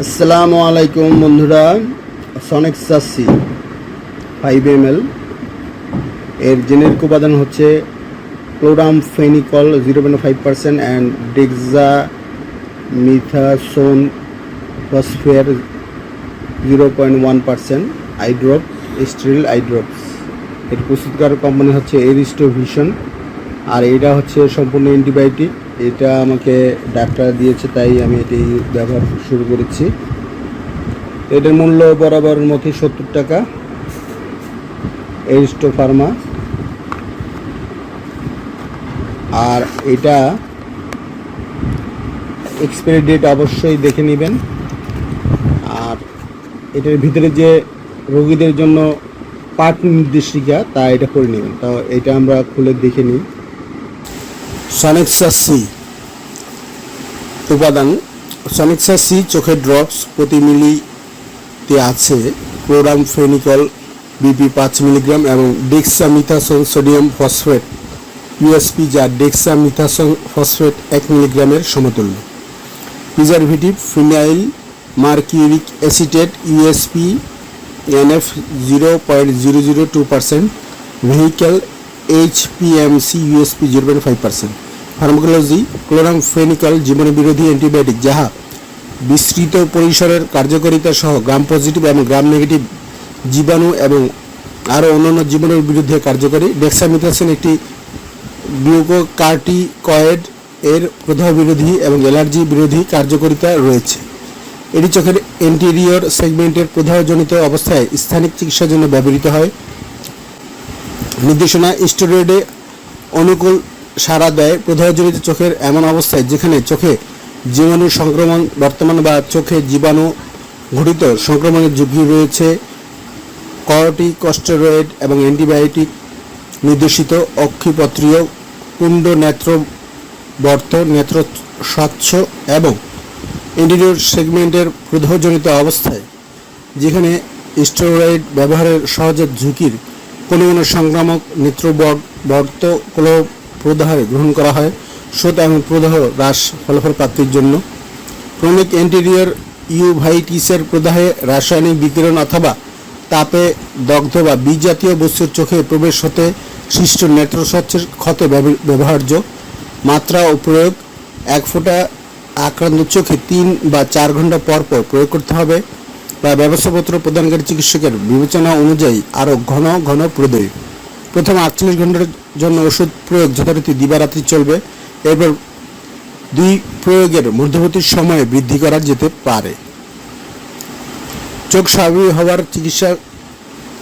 আসসালামু আলাইকুম বন্ধুরা সনেক সাসি ফাইভ এম এল এর জেনেরিক উপাদান হচ্ছে chloramphenicol zero point five percent and dexamethasone phosphate zero point one percent eye drop still eye drops এর প্রস্তুতকার কোম্পানি হচ্ছে এরিস্টো ভিশন আর এটা হচ্ছে সম্পূর্ণ অ্যান্টিবায়োটিক এটা আমাকে ডাক্তার দিয়েছে, তাই আমি এটি ব্যবহার শুরু করেছি। এটার মূল্য বরাবর মতোই সত্তর টাকা। এরিস্টো ফার্মা আর এটা এক্সপায়ারি ডেট অবশ্যই দেখে নেবেন। আর এটার ভিতরে যে রোগীদের জন্য পাঠ নির্দেশিকা, তা এটা করে নেবেন। তো এটা আমরা খুলে দেখে নিই। সনেক্সাসি। উপাদান সনেক্সাসি চোখের ড্রপস প্রতি মিলিতে আছে ক্লোরাম ফেনিকল, বিপি পাঁচ মিলিগ্রাম এবং ডেক্সামিথাসন সোডিয়াম ফসফেট, ইউএসপি যা ডেক্সামিথাসন ফসফেট এক মিলিগ্রামের সমতুল্য। Preservative phenyl mercuric acetate, USP NF zero point zero zero two percent vehicle HPMC USP zero point five percent pharmacology chloramphenicol জীবন বিরোধী antibiotic যাহা বিস্তৃত পরিসরের কার্যকারিতা সহ গ্রাম পজিটিভ এবং গ্রাম নেগেটিভ জীবাণু এবং আরও অন্যান্য জীবাণুর বিরুদ্ধে কার্যকরী। ডেক্সামিথাসিন একটি গ্লুকোকার্টিকয়েড এর প্রদাহ বিরোধী এবং অ্যালার্জি বিরোধী কার্যকারিতা রয়েছে। এটি চোখের এন্টেরিয়র সেগমেন্টের প্রদাহজনিত অবস্থায় স্থানিক চিকিৎসার জন্য ব্যবহৃত হয়। নির্দেশনা স্টেরয়েডে অনুকূল সাড়া দেয় প্রদাহজনিত চোখের এমন অবস্থায় যেখানে চোখে জীবাণু সংক্রমণ বর্তমান বা চোখে জীবাণু ঘটিত সংক্রমণের ঝুঁকি রয়েছে। কর্টিকস্টেরয়েড এবং অ্যান্টিবায়োটিক নির্দেশিত অক্ষিপত্রীয় কুণ্ড নেত্র বর্ত নেত্র স্বচ্ছ এবং ইন্টেরিয়র সেগমেন্টের প্রদাহজনিত অবস্থায়, যেখানে স্টেরয়েড ব্যবহারের সহজে ঝুঁকির কোনো কোনো সংক্রামক নেত্রবর্ত কোনো প্রদাহে গ্রহণ করা হয়। স্রোত এবং প্রদাহ হ্রাস ফলাফল প্রাপ্তির জন্য। ক্রনিক এন্টেরিয়র ইউভাইটিসের প্রদাহে রাসায়নিক বিকিরণ অথবা তাপে দগ্ধ বা জাতীয় বস্তুর চোখে প্রবেশ হতে সৃষ্ট নেত্রস্বচ্ছের ক্ষত ব্যবহার্য। মাত্রা ও প্রয়োগ এক ফোঁটা আক্রান্ত চোখে তিন বা চার ঘণ্টা পর পর প্রয়োগ করতে হবে। বা ব্যবস্থাপত্র প্রদানকারী চিকিৎসকের বিবেচনা অনুযায়ী আরও ঘন ঘন প্রদয়। প্রথম আটচল্লিশ ঘণ্টার জন্য ওষুধ প্রয়োগ যথারীতি দিবারাত্রি চলবে। এরপর দুই প্রয়োগের মধ্যবর্তী সময়ে বৃদ্ধি করা যেতে পারে। চোখ স্বাভাবিক হওয়ার চিকিৎসা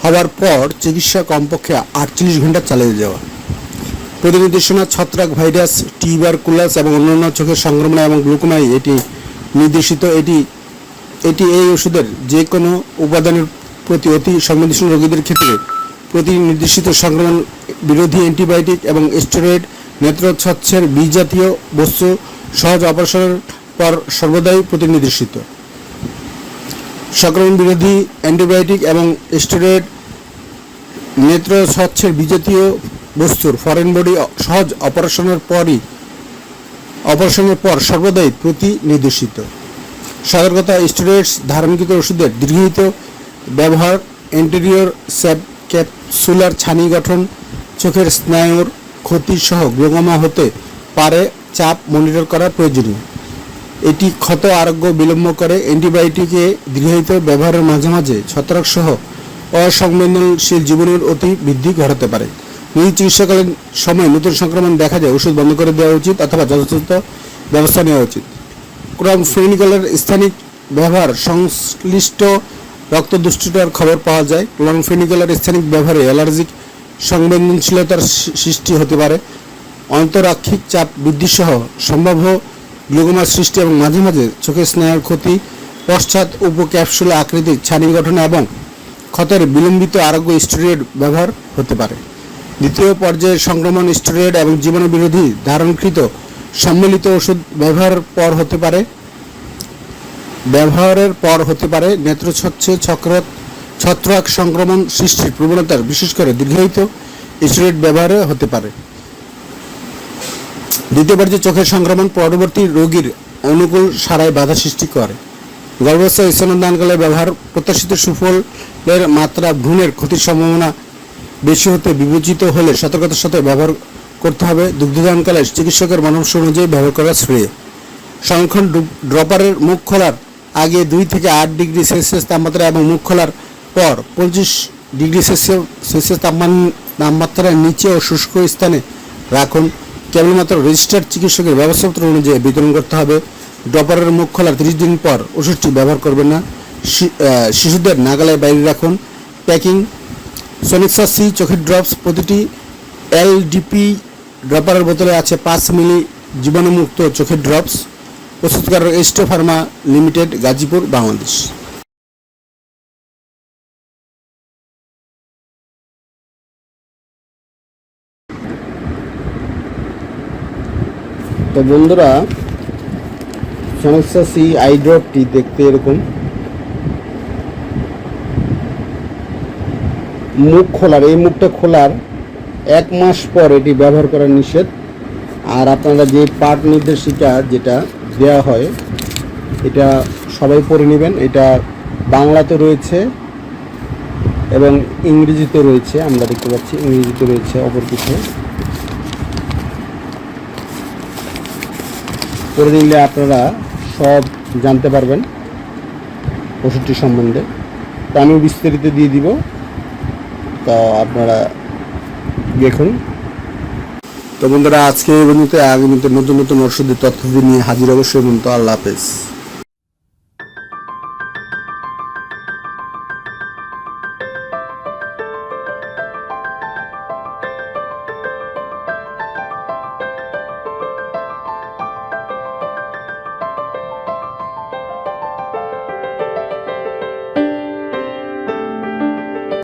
হওয়ার পর চিকিৎসা কমপক্ষে আটচল্লিশ ঘণ্টা চালিয়ে যাওয়া। প্রতিনির্দেশনা, ছত্রাক ভাইরাস, টিউবারকুলাস এবং অন্যান্য চোখের সংক্রমণ এবং গ্লুকোমাই এটি নির্দেশিত। এটি এটি এই ওষুধের যে কোনো উপাদানের প্রতি অতি সংবেদনশীল রোগীদের ক্ষেত্রে প্রতি নির্দেশিত সংক্রমণ বিরোধী অ্যান্টিবায়োটিক এবং স্টেরয়েড নেত্রস্বচ্ছের বীজ জাতীয় বস্তু সহজ অপারেশনের পর সর্বদাই প্রতিনির্দেশিত। সংক্রমণ বিরোধী অ্যান্টিবায়োটিক এবং স্টেরয়েড নেত্র স্বচ্ছের বিজাতীয় বস্তুর ফরেন বডি সহজ অপারেশনের পরই অপারেশনের পর সর্বদাই প্রতি নির্দেশিত সতর্কতা স্টেরয়েডস ধারণকৃত ওষুধের দীর্ঘিত ব্যবহার এন্টেরিয়র স্যাপ ক্যাপসুলার ছানি গঠন, চোখের স্নায়ুর ক্ষতি সহ গ্লোকোমা হতে পারে চাপ মনিটর করা প্রয়োজনীয়। এটি ক্ষত আরোগ্য বিলম্ব করে, অ্যান্টিবায়োটিকে দীর্ঘায়িত ব্যবহারের মাঝে মাঝে ছত্রাক সহ অসংবেদনশীল জীবনের অতি বৃদ্ধি ঘটাতে পারে। রোগী চিকিৎসাকালীন সময় নতুন সংক্রমণ দেখা যায়, ওষুধ বন্ধ করে দেওয়া উচিত অথবা যথাযথ ব্যবস্থা নেওয়া উচিত। ক্রম ফেনিকলের স্থানিক ব্যবহার সংশ্লিষ্ট রক্ত দুষ্টতার খবর পাওয়া যায়। ক্লোরমফেনিকলের স্থানিক ব্যবহারে অ্যালার্জিক সংবেদনশীলতার সৃষ্টি হতে পারে। অন্তরাক্ষিক চাপ বৃদ্ধি সহ সম্ভাব্য গ্লুকোমার সৃষ্টি এবং মাঝে মাঝে চোখের স্নায়ুর ক্ষতি, পশ্চাৎ উপক্যাপসুল আকৃতির ছানি গঠন এবং ক্ষতের বিলম্বিত আরোগ্য স্টেরয়েড ব্যবহার হতে পারে। দ্বিতীয় পর্যায়ে সংক্রমণ স্টেরয়েড এবং জীবাণু বিরোধী ধারণকৃত সম্মিলিত ওষুধ ব্যবহারের পর হতে পারে, ব্যবহারের পর হতে পারে নেত্রছচ্ছে চক্র ছত্রাক সংক্রমণ সৃষ্টির প্রবণতার বিশেষ করে দীর্ঘায়িত স্টেরয়েড ব্যবহারে হতে পারে। দ্বিতীয় পর্যায়ে চোখের সংক্রমণ পরবর্তী রোগীর অনুকূল সারায় বাধা সৃষ্টি করে। গর্ভস্থ স্তনদানকালে ব্যবহার প্রত্যাশিত সুফলের মাত্রা ভ্রূণের ক্ষতির সম্ভাবনা বেশি হতে বিবেচিত হলে সতর্কতার সাথে ব্যবহার করতে হবে। দুগ্ধদানকালে চিকিৎসকের পরামর্শ অনুযায়ী ব্যবহার করা শ্রেয় সংরক্ষণ ড্রপারের মুখ খোলার আগে দুই থেকে আট ডিগ্রি সেলসিয়াস তাপমাত্রা এবং মুখ খোলার পর পঁচিশ ডিগ্রি সেলসিয়াস সেলসিয়াস তাপমান- তাপমাত্রার নিচে ও শুষ্ক স্থানে রাখুন। কেবলমাত্র রেজিস্টার্ড চিকিৎসকের ব্যবস্থাপত্র অনুযায়ী বিতরণ করতে হবে। ড্রপারের মুখ খোলার তিরিশ দিন পর ওষুধটি ব্যবহার করবেন না। শিশুদের নাগালের বাইরে রাখুন। প্যাকিং সোনিক্সা সি, চোখের ড্রপস প্রতিটি এলডিপি ড্রপারের বোতলে আছে পাঁচ মিলি জীবাণুমুক্ত চোখের ড্রপস প্রস্তুতকারক এস্টো ফার্মা লিমিটেড, গাজীপুর, বাংলাদেশ। তো বন্ধুরা, সমস্যা সি, আই ড্রপটি দেখতে এরকম। মুখ খোলার, এই মুখটা খোলার এক মাস পর এটি ব্যবহার করা নিষেধ। আর আপনারা যে পাঠ নির্দেশিকা যেটা দেওয়া হয়, এটা সবাই পড়ে নেবেন। এটা বাংলাতে রয়েছে এবং ইংরেজিতে রয়েছে। আমরা দেখতে পাচ্ছি ইংরেজিতে রয়েছে অপর কিছু। পড়ে নিলে আপনারা সব জানতে পারবেন ওষুধটি সম্বন্ধে। তা আমি বিস্তারিত দিয়ে দিব। তা আপনারা দেখুন। তো বন্ধুরা, আজকে পর্যন্ত। আগামীতে নতুন নতুন ওষুধের তথ্য নিয়ে হাজির অবশ্যই বন্ধু আল্লাহ হাফেজ।